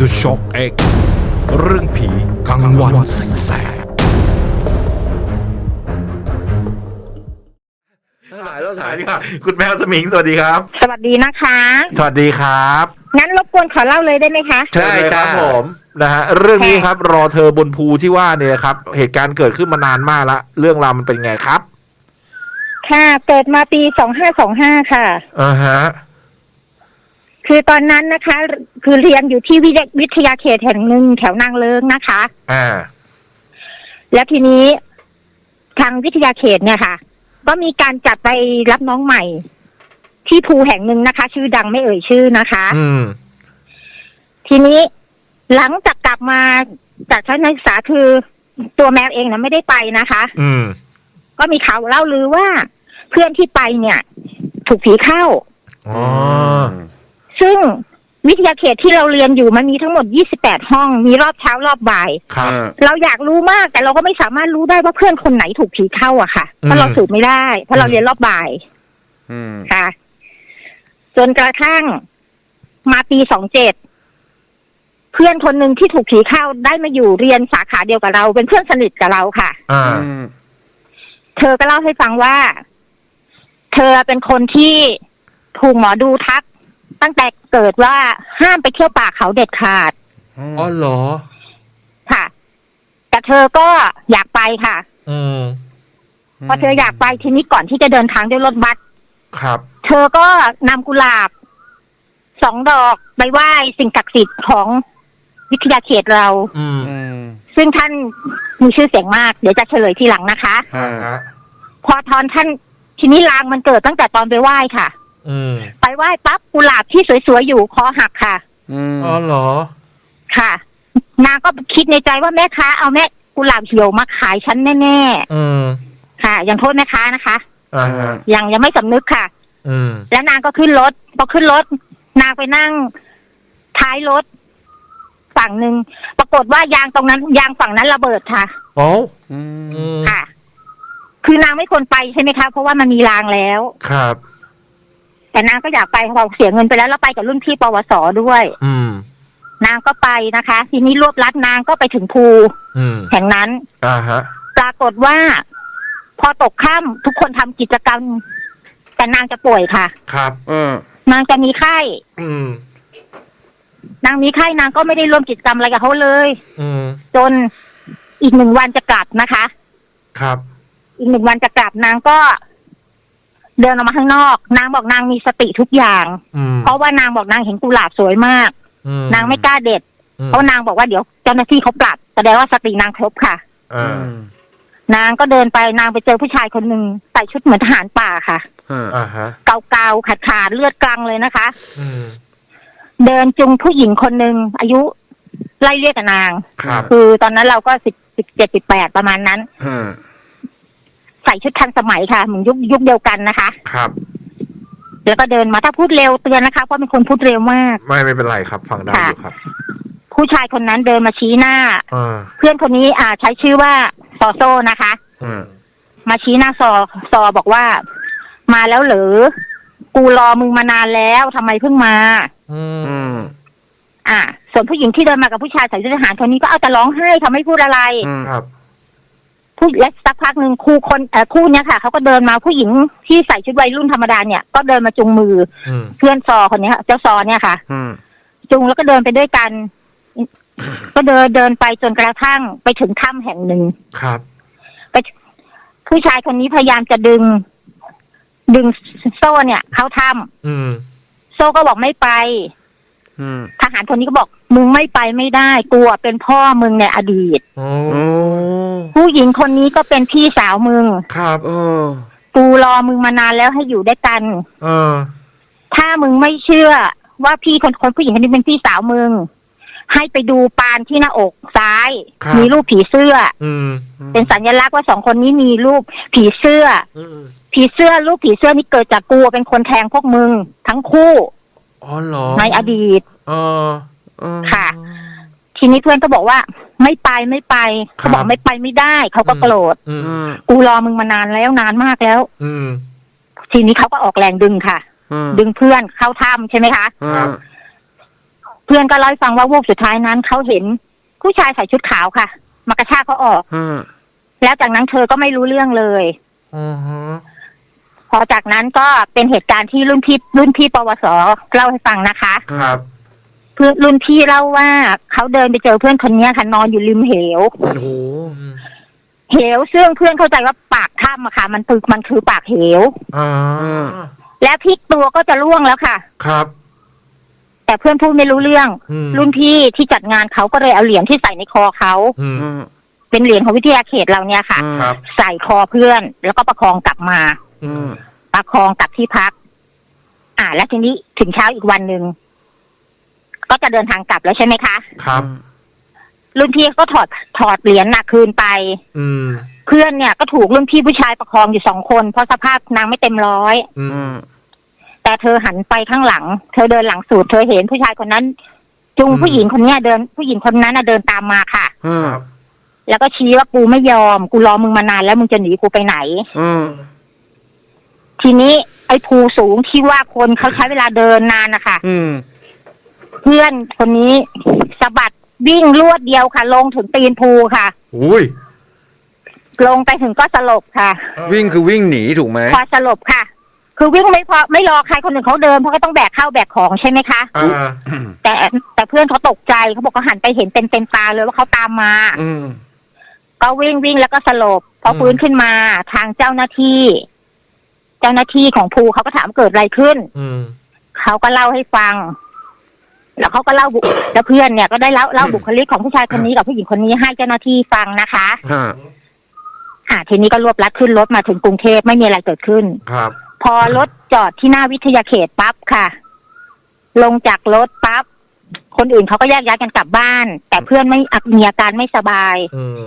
The Shock X เรื่องผีกลางวันแสกสายแล้วสายดีกว่าคุณแมวสมิงสวัสดีครับ สวัสดีนะคะ สวัสดีครับ งั้นรบกวนขอเล่าเลยได้ไหมคะ ใช่ครับผมนะฮะเรื่องนี้ครับรอเธอบนภูที่ว่าเนี่ยครับ เหตุการณ์เกิดขึ้นมานานมากละ เรื่องราวมันเป็นไงครับ ค่ะ เกิดมาปีสองห้าสองห้าค่ะอ่าฮะ คือตอนนั้นนะคะ คือเรียนอยู่ที่วิทยวิทยาเขตแห่งหนึ่งแถวนางเลิงนะคะ อ่า แล้วทีนี้ทางวิทยาเขตเนี่ยค่ะ ก็มีการจัดไปรับน้องใหม่ ที่ภูแห่งหนึ่งนะคะ ชื่อดังไม่เอ่ยชื่อนะคะ อืม ทีนี้หลังจากกลับมาจากชั้นนักศึกษาคือตัวแมวเองนะไม่ได้ไปนะคะ อืม ก็มีข่าวเล่าลือว่า เพื่อนที่ไปเนี่ย ถูกผีเข้า อ๋อ ซึ่งวิทยาเขตที่เราเรียนอยู่มันมีทั้งหมด 28 ห้อง มีรอบเช้ารอบบ่าย ครับเราอยากรู้มากแต่เราก็ไม่สามารถรู้ได้ว่าเพื่อนคนไหนถูกผีเข้าอะค่ะ เพราะเราอืมสืบไม่ได้ เพราะเราอืมเรียนรอบบ่ายอืมค่ะ จนกระทั่งมาปี 27 เพื่อนคนหนึ่งที่ถูกผีเข้าได้มาอยู่เรียนสาขาเดียวกับเรา เป็นเพื่อนสนิทกับเราค่ะ อ่า อืมเธอก็เล่าให้ฟังว่า เธอเป็นคนที่ถูกหมอดูทัก ตั้งแต่เกิดว่าห้ามไปเที่ยวป่าเขาเด็ดขาดอ๋อเหรอ ค่ะ แต่เธอก็อยากไปค่ะ อืมพอเธออยากไปทีนี้ก่อนที่จะเดินทางด้วยรถบัสครับ เธอก็นำกุหลาบสองดอกไปไหว้สิ่งศักดิ์สิทธิ์ของวิทยาเขตเรา อืมอืมซึ่งท่านมีชื่อเสียงมาก เดี๋ยวจะเฉลยทีหลังนะคะอ่าฮะพอทอนท่านทีนี้ลางมันเกิดตั้งแต่ตอนไปไหว้ค่ะ อืมไปไหว้ปั๊บกุหลาบที่สวยๆอยู่คอหักค่ะ อืมอ๋อเหรอ ค่ะนางก็คิดในใจว่าแม่ค้าเอาแม่กุหลาบเหี่ยวมาขายฉันแน่อืมๆค่ะยังโทษแม่ค้านะคะอ่าฮะยังยังไม่สำนึกค่ะ อืม แล้วนางก็ขึ้นรถพอขึ้นรถ นางไปนั่งท้ายรถ ฝั่งหนึ่งปรากฏว่ายางตรงนั้น ยางฝั่งนั้นระเบิดค่ะ โอ้อืมอืมค่ะ คือนางไม่ควรไปใช่ไหมคะ เพราะว่ามันมีรางแล้ว ครับ แต่นางก็อยากไปเพราะเสียเงินไปแล้วแล้วไปกับรุ่นพี่ปวสด้วย อืม นางก็ไปนะคะ ทีนี้รวบรัดนางก็ไปถึงภูอืมแห่งนั้น อ่าฮะ ปรากฏว่า พอตกค่ำทุกคนทำกิจกรรม แต่นางจะป่วยค่ะ ครับเออนางจะมีไข้ อืม นางมีไข้นางก็ไม่ได้ร่วมกิจกรรมอะไรกับเขาเลย อืม จนอีกหนึ่งวันจะกลับนะคะ ครับ อีกหนึ่งวันจะกลับนางก็ เดินออกมาข้างนอก นางบอกนางมีสติทุกอย่าง อืมเพราะว่านางบอกนางเห็นกุหลาบสวยมาก อืมนางไม่กล้าเด็ด อืมเพราะนางบอกว่าเดี๋ยวเจ้าหน้าที่เขาปรับแสดงว่าสตินางครบค่ะอ่านางก็เดินไปนางไปเจอผู้ชายคนหนึ่งใส่ชุดเหมือนทหารป่าค่ะ อ่าอ่าฮะเกาๆขาดขาดๆเลือดกลางเลยนะคะ อืมเดินจุงผู้หญิงคนหนึ่งอายุไล่เรียกกับนาง ครับ คือตอนนั้นเราก็สิบสิบเจ็ดสิบแปดประมาณนั้น อ่า ใส่ชุดทันสมัยค่ะเหมือนยุคยุคเดียวกันนะคะ ครับ แล้วก็เดินมาถ้าพูดเร็วเตือนนะคะเพราะเป็นคนพูดเร็วมาก ไม่ไม่เป็นไรครับฟังได้อยู่ครับ ผู้ชายคนนั้นเดินมาชี้หน้าอ่าเพื่อนคนนี้อ่า ใช้ชื่อว่าซอโซนะคะ อืมมาชี้หน้าซอซอบอกว่า มาแล้วเหรอกูรอมึงมานานแล้วทำไมเพิ่งมา อืมอืมอ่า ส่วนผู้หญิงที่เดินมากับผู้ชายใส่ชุดทหารคนนี้ก็เอาแต่ร้องไห้ทำไม่พูดอะไร อืมครับ ผู้และสักพักหนึ่งคู่คนเอ่อคู่เนี้ยค่ะเขาก็เดินมาผู้หญิงที่ใส่ชุดวัยรุ่นธรรมดาเนี่ยก็เดินมาจุงมืออืมเพื่อนซอคนเนี้ยค่ะเจ้าซอเนี่ยค่ะ อืมจุงแล้วก็เดินไปด้วยกัน ก็เดินเดินไปจนกระทั่งไปถึงถ้ำแห่งหนึ่ง ครับ ผู้ชายคนนี้พยายามจะดึง ดึงโซ่เนี่ย เข้าถ้อืมำโซ่ก็บอกไม่ไปอืม ทหารคนนี้ก็บอกมึงไม่ไปไม่ได้กลัวเป็นพ่อมึงในอดีตโอ้โอ้ผู้หญิงคนนี้ก็เป็นพี่สาวมึง ครับโอ้กูรอมึงมานานแล้วให้อยู่ด้วยกัน เออ ถ้ามึงไม่เชื่อว่าพี่คนคนผู้หญิงคนนี้เป็นพี่สาวมึง ให้ไปดูปานที่หน้าอกซ้ายครับมีรูปผีเสื้อ อืมเป็นสัญลักษณ์ว่าสองคนนี้มีรูปผีเสื้ออืมผีเสื้อรูปผีเสื้อนี่เกิดจากกูเป็นคนแทงพวกมึง ทั้งคู่ อ๋อเหรอในอดีตเออเออ ค่ะ ทีนี้เพื่อนก็บอกว่า ไม่ไปไม่ไปครับเขาบอกไม่ไปไม่ได้ เขาก็โกรธอืมอืมกูรอมึงมานานแล้วนานมากแล้ว อืม ทีนี้เขาก็ออกแรงดึงค่ะอืมดึงเพื่อนเข้าถ้ำใช่ไหมคะอืครับมพื่อนก็เล่าให้ฟังว่าวูบสุดท้ายนั้นเขาเห็นผู้ชายใส่ชุดขาวค่ะ มากระชากเขาออกฮะแล้วจากนั้นเธอก็ไม่รู้เรื่องเลย อือฮึ พอจากนั้นก็เป็นเหตุการณ์ที่รุ่นพี่รุ่นพี่ปวสเล่าให้ฟังนะคะ ครับ เพื่อนรุ่นพี่เล่าว่าเขาเดินไปเจอเพื่อนคนเนี้ยค่ะนอนอยู่ริมเหว โอ้โหอืมเหวซึ่งเพื่อนเข้าใจว่าปากถ้ำอะค่ะ มันคือมันคือปากเหว อ่าและพลิกตัวก็จะล่วงแล้วค่ะ ครับ แต่เพื่อนพูดไม่รู้เรื่อง อืมรุ่นพี่ที่จัดงานเขาก็เลยเอาเหรียญที่ใส่ในคอเขาอืมอืมเป็นเหรียญของวิทยาเขตเราเนี่ยค่ะครับ ใส่คอเพื่อนแล้วก็ประคองกลับมา อืมประคองกลับที่พัก อ่า แล้วทีนี้ถึงเช้าอีกวันหนึ่งก็จะเดินทางกลับแล้วใช่ไหมคะ ครับ รุ่นพี่ก็ถอดถอดเหรียญหนักคืนไป อืม เพื่อนเนี่ยก็ถูกรุ่นพี่ผู้ชายประคองอยู่สองคน เพราะสภาพนางไม่เต็มร้อย อือืมมแต่เธอหันไปข้างหลัง เธอเดินหลังสุดเธอเห็นผู้ชายคนนั้นจูงอืม ผู้หญิงคนเนี้ยเดิน ผู้หญิงคนนั้นน่ะเดินตามมาค่ะฮะครับแล้วก็ชี้ว่ากูไม่ยอม กูรอมึงมานานแล้วมึงจะหนีกูไปไหน อืม ทีนี้ไอ้ภูสูงที่ว่าคนเขาใช้เวลาเดินนานนะคะอืม เพื่อนคนนี้สะบัดวิ่งรวดเดียวค่ะ ลงถึงตีนภูค่ะ อุ้ย ลงไปถึงก็สลบค่ะ วิ่งคือวิ่งหนีถูกไหมพอสลบค่ะ คือวิ่งไม่พอไม่รอใครคนหนึ่งเขาเดินเพราะก็ต้องแบกข้าวแบกของใช่ไหมคะ อ่า แต่แต่เพื่อนเขาตกใจเขาบอกเขาหันไปเห็นเต็มเต็มตาเลยว่าเขาตามมา อืม ก็วิ่งวิ่งแล้วก็สลบพอฟื้นขึ้นมาทางเจ้าหน้าที่ เจ้าหน้าที่ของภูเขาก็ถามเกิดอะไรขึ้น อืม เขาก็เล่าให้ฟัง แล้วเขาก็เล่าบุแล้วเพื่อนเนี่ยก็ได้เล่าเล่าบุคลิกของผู้ชายคนนี้กับผู้หญิงคนนี้ให้เจ้าหน้าที่ฟังนะคะฮะอ่าทีนี้ก็รวบรัดขึ้นรถมาถึงกรุงเทพไม่มีอะไรเกิดขึ้น ครับ พอรถจอดที่หน้าวิทยาเขตปั๊บค่ะ ลงจากรถปั๊บคนอื่นเขาก็แยกย้ายกันกลับบ้าน แต่เพื่อนไม่มีอาการไม่สบาย อืม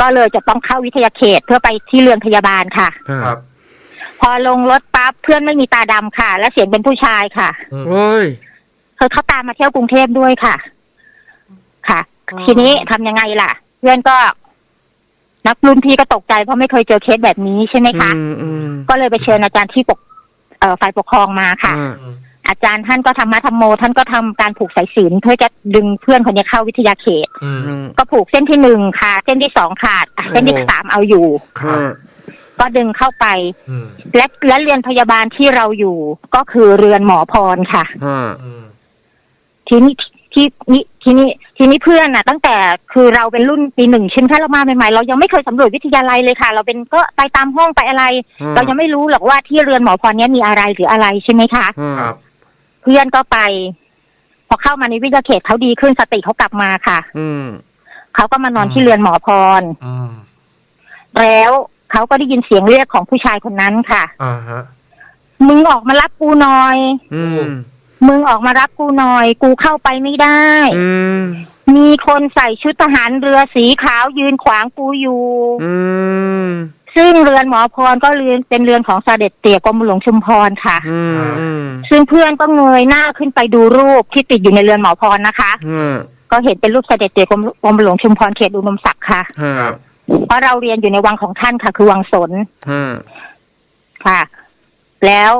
ก็เลยจะต้องเข้าวิทยาเขตเพื่อไปที่เรือนพยาบาลค่ะฮะครับพ อลงรถปั๊บเพื่อนไม่มีตาดำค่ะ และเสียงเป็นผู้ชายค่ะอืมเฮ้ยเธอเขาตามมาเที่ยวกรุงเทพด้วยค่ะ ค่ะ อ๋อ ทีนี้ทำยังไงล่ะ เพื่อนก็ นักรุ่นพี่ก็ตกใจเพราะไม่เคยเจอเคสแบบนี้ใช่ไหมคะ อืมอืมก็เลยไปเชิญอาจารย์ที่ปกเอ่อฝ่ายปกครองมาค่ะฮะอืมอาจารย์ท่านก็ทำมาทำโม ท่านก็ทำการผูกสายสิญจนเพื่อจะดึงเพื่อนคนนี้เข้าวิทยาเขต อืมอืมก็ผูกเส้นที่หนึ่งขาดเส้นที่สองขาดอะเส้นที่โอ้สามเอาอยู่ครับฮะ ก็ดึงเข้าไป อืมและและเรือนพยาบาลที่เราอยู่ก็คือเรือนหมอพรค่ะ ฮะอืมทีนี้ที่นี่ทีนี้ทีนี้เพื่อนน่ะ ตั้งแต่คือเราเป็นรุ่นปีหนึ่งใช่ไหมคะเรามาใหม่ๆเรายังไม่เคยสำรวจวิทยาลัยเลยค่ะ เราเป็นก็ไปตามห้องไปอะไร ฮะเรายังไม่รู้หรอกว่าที่เรือนหมอพรเนี้ยมีอะไรหรืออะไรใช่ไหมคะ ฮะครับ เพื่อนก็ไป พอเข้ามาในวิทยาเขตเขาดีขึ้นสติเขากลับมาค่ะอืมเขาก็มานอนอืม ที่เรือนหมอพร อืมแล้ว เขาก็ได้ยินเสียงเรียกของผู้ชายคนนั้นค่ะ อ่าฮะ มึงออกมารับกูหน่อย อืม มึงออกมารับกูหน่อย กูเข้าไปไม่ได้ อืม มีคนใส่ชุดทหารเรือสีขาวยืนขวางกูอยู่ อืม ซึ่งเรือนหมอพรก็เรือนเป็นเรือนของเสด็จเตี่ยกรมหลวงชุมพรค่ะ อืม อืม ซึ่งเพื่อนก็เงยหน้าขึ้นไปดูรูปที่ติดอยู่ในเรือนหมอพรนะคะฮะก็เห็นเป็นรูปเสด็จเตี่ยกรมกรมหลวงชุมพรเขตอุดมศักดิ์ค่ะฮะ เพราะเราเรียนอยู่ในวังของท่านค่ะ คือวังสนฮะค่ะ แล้ว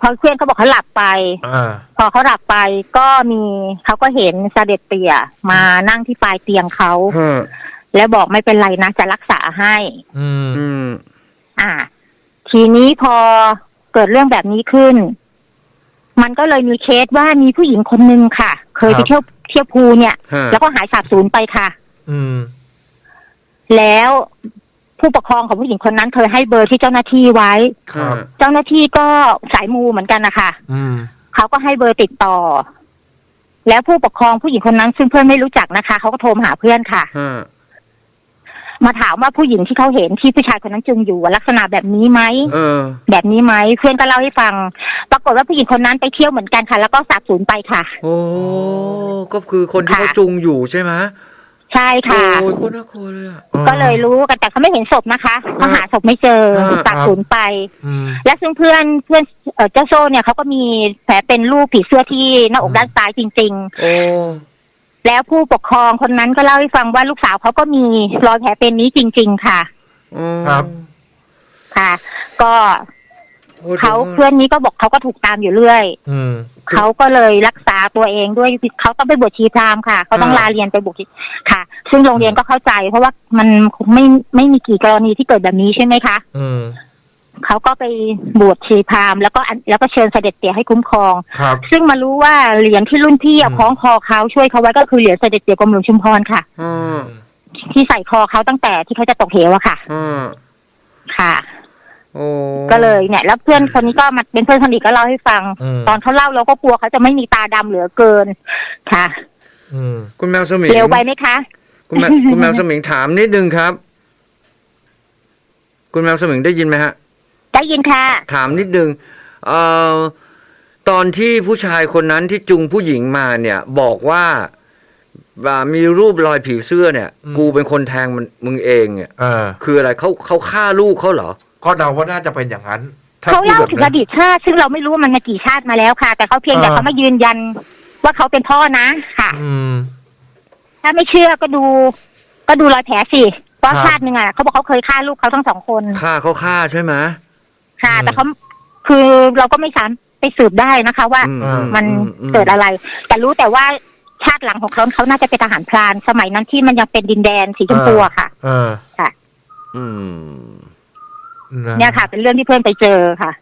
พอเพื่อนเขาบอกเขาหลับไปอ่าพอเขาหลับไปก็มีเขาก็เห็นเสด็จเตี่ยมานั่งที่ปลายเตียงเขาฮะแล้วบอกไม่เป็นไรนะจะรักษาให้อืมอืม อ่า ทีนี้พอเกิดเรื่องแบบนี้ขึ้น มันก็เลยมีเคสว่ามีผู้หญิงคนนึงค่ะ เคยไปเที่ยวเที่ยวภูเนี่ยฮะแล้วก็หายสาบสูญไปค่ะ อืม แล้วผู้ปกครองของผู้หญิงคนนั้นเคยให้เบอร์ที่เจ้าหน้าที่ไว้ ครับ เจ้าหน้าที่ก็สายมูเหมือนกันนะคะอืม เขาก็ให้เบอร์ติดต่อ แล้วผู้ปกครองผู้หญิงคนนั้นซึ่งเพื่อนไม่รู้จักนะคะเขาก็โทรมาหาเพื่อนค่ะ ฮะมาถามว่าผู้หญิงที่เขาเห็นที่ผู้ชายคนนั้นจุงอยู่อะลักษณะแบบนี้ไหม เออ แบบนี้ไหมเพื่อนก็เล่าให้ฟัง ปรากฏว่าผู้หญิงคนนั้นไปเที่ยวเหมือนกันค่ะ แล้วก็สาบสูญไปค่ะ โอ้ ก็คือคนที่ค่ะเขาจุงอยู่ใช่ไหม ใช่ค่ะ โอ้ยโคตรน่ากลัวเลยอะ ก็เลยรู้กันแต่เขาไม่เห็นศพนะคะเขาหาศพไม่เจออ่าสาบสูญไป อืม และซึ่งเพื่อนเพื่อนเอ่อเจ้าโซ่เนี่ยเขาก็มีแผลเป็นรูปผีเสื้อที่หน้าอกด้านซ้ายจริง โอ้ ๆ แล้วผู้ปกครองคนนั้นก็เล่าให้ฟังว่าลูกสาวเขาก็มีรอยแผลเป็นนี้จริง ๆ ค่ะโอ้ครับ ค่ะ ก็โอ้ย เขาดี๋ยวเพื่อนนี้ก็บอกเขาก็ถูกตามอยู่เรื่อยอืมเขาก็เลยรักษาตัวเองด้วยเขาต้องไปบวชชีพราหมณ์ค่ะ เขาต้องลาเรียนไปบวชชีค่ะ ซึ่งโรงเรียนก็เข้าใจ เพราะว่ามันไม่ไม่มีกี่กรณีที่เกิดแบบนี้ใช่ไหมคะอืมเขาก็ไปบวชชีพราหมณ์แล้วก็อันแล้วก็เชิญเสด็จเตี่ยให้คุ้มครองครับซึ่งมารู้ว่าเหรียญที่รุ่นพี่เอาอืมคล้องคอเขาช่วยเขาไว้ก็คือเหรียญเสด็จเตี่ยกรมหลวงชุมพรค่ะอืมที่ใส่คอเขาตั้งแต่ที่เขาจะตกเหวอะค่ะอืมค่ะ โอ้ ก็เลยเนี่ย แล้วเพื่อนคนนี้ก็มาเป็นเพื่อนสนิทก็เล่าให้ฟัง อืม ตอนเขาเล่าเราก็กลัวเขาจะไม่มีตาดำเหลือเกิน ค่ะอืม คุณแมวสมิงเร็วไปไหมคะ คุณแมวคุณแมวสมิงถามนิดนึงครับ คุณแมวสมิงได้ยินไหมฮะ ได้ยินค่ะ ถามนิดนึงเอ่อตอนที่ผู้ชายคนนั้นที่จุงผู้หญิงมาเนี่ย บอกว่าว่ามีรูปรอยผีเสื้อเนี่ย อืม กูเป็นคนแทงมันมึงเองเนี่ยเออคืออะไรเขาเขาฆ่าลูกเขาเหรอ ก็เดาว่าน่าจะเป็นอย่างนั้นถ้เขาเล่าพูดถึงแบบอนั้นดีตชาติ ซึ่งเราไม่รู้ว่ามันมากี่ชาติมาแล้วค่ะ แต่เขาเพียงแต่อ่า เขามายืนยันว่าเขาเป็นพ่อนะค่ะ อืม ถ้าไม่เชื่อก็ดู ก็ดูรอยแผลสิเพราะครับชาติหนึ่งอะเขาบอกเขาเคยฆ่าลูกเขาทั้งสองคน ฆ่าเขาฆ่าใช่ไหมค่ะอืมแต่เขาคือเราก็ไม่สามารถไปสืบได้นะคะ ว่าอือืมันอืม เกิดอะไร แต่รู้แต่ว่าชาติหลังของเขาเขาน่าจะเป็นทหารพราน สมัยนั้นที่มันยังเป็นดินแดนสีชมพูอะค่ะ เออ อืม เนี่ยค่ะ เป็นเรื่องที่เพื่อนไปเจอค่ะ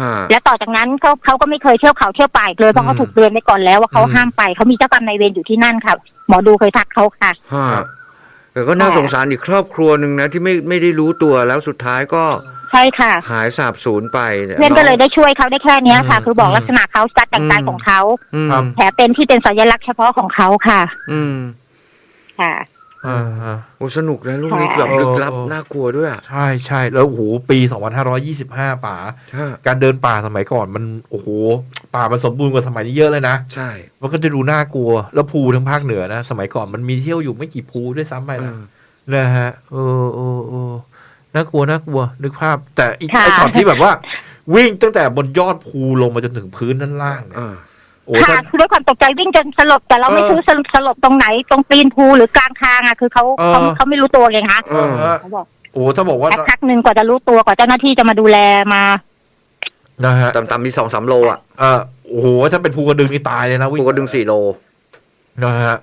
ฮะและต่อจากนั้นเขาเขาก็ไม่เคยเที่ยวเขาเที่ยวป่าอีกเลยเพราะเขาอืมถูกเตือนไปก่อนแล้วว่าเขาอืมห้ามไปเขามีเจ้ากรรมนายเวรอยู่ที่นั่นค่ะ หมอดูเคยทักเขาค่ะฮะแต่ก็น่าสงสารอีกครอบครัวหนึ่งนะที่ไม่ไม่ได้รู้ตัวแล้วสุดท้ายก็ใช่ค่ะ หายสาบสูญไปยเพื่อนก็เลยได้ช่วยเขาได้แค่เนี้ยค่ะอืมคือบอกลักษณะเขาจัดแต่งกายอืมของเขาอืมครับแผลเป็นที่เป็นสัญลักษณ์เฉพาะของเขาค่ะ อืมค่ะ อ่าฮะโอ้สนุกนะลูกนี้ค่ะแบบลึกลับโอ้โอ้น่ากลัวด้วยอะ ใช่ใช่แล้วโอ้โหปี 2525 ป่าใช่การเดินป่าสมัยก่อนมันโอ้โห ป่ามันสมบูรณ์กว่าสมัยนี้เยอะเลยนะ ใช่มันก็จะดูน่ากลัว แล้วภูทั้งภาคเหนือนะ สมัยก่อนมันมีเที่ยวอยู่ไม่กี่ภูด้วยซ้ำไปเอนะอนะฮะเออเออเออน่ากลัวน่ากลัว นึกภาพ แต่อีกค่ะ ไอช็อตที่แบบว่า วิ่งตั้งแต่บนยอดภูลงมาจนถึงพื้นด้านล่างเนี่ยเออโอ้ ค่ะถ้าคือด้วยความตกใจวิ่งจนสลบแต่เราไม่เออรู้สลบสลบตรงไหนตรงตีนภูหรือกลางทางอะคือเขาเออเขาเขาไม่รู้ตัวไงคะเออเขาบอกโอ้ถ้าบอกว่าสักพักหนึ่งกว่าจะรู้ตัวกว่าเจ้าหน้าที่จะมาดูแลมานะฮะต่ำๆมีสองสามโลอะเออโอ้โหถ้าเป็นภูกระดึงนี่ตายเลยนะวิ่ปงกดึงสี่โลนะฮะ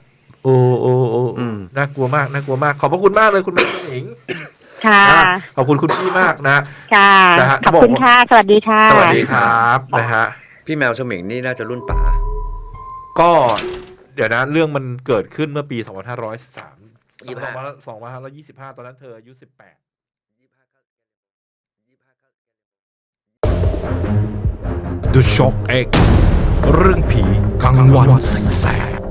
โอ้โอ้โอ้อืมน่ากลัวมากน่ากลัวมาก ขอบพระคุณมากเลยคุณแม่หญิงค่ะนะขอบคุณคุณพี่มากนะค่ะนะฮะขอบคุณค่ะ สวัสดีค่ะ สวัสดีครับนะฮะพี่แมวสมิงนี่น่าจะรุ่นป๋า ก็เดี๋ยวนะเรื่องมันเกิดขึ้นเมื่อปี 2503ยี่สิบห้า2525 ตอนนั้นเธออายุ 18 The Shock X เรื่องผีกลางวันแสง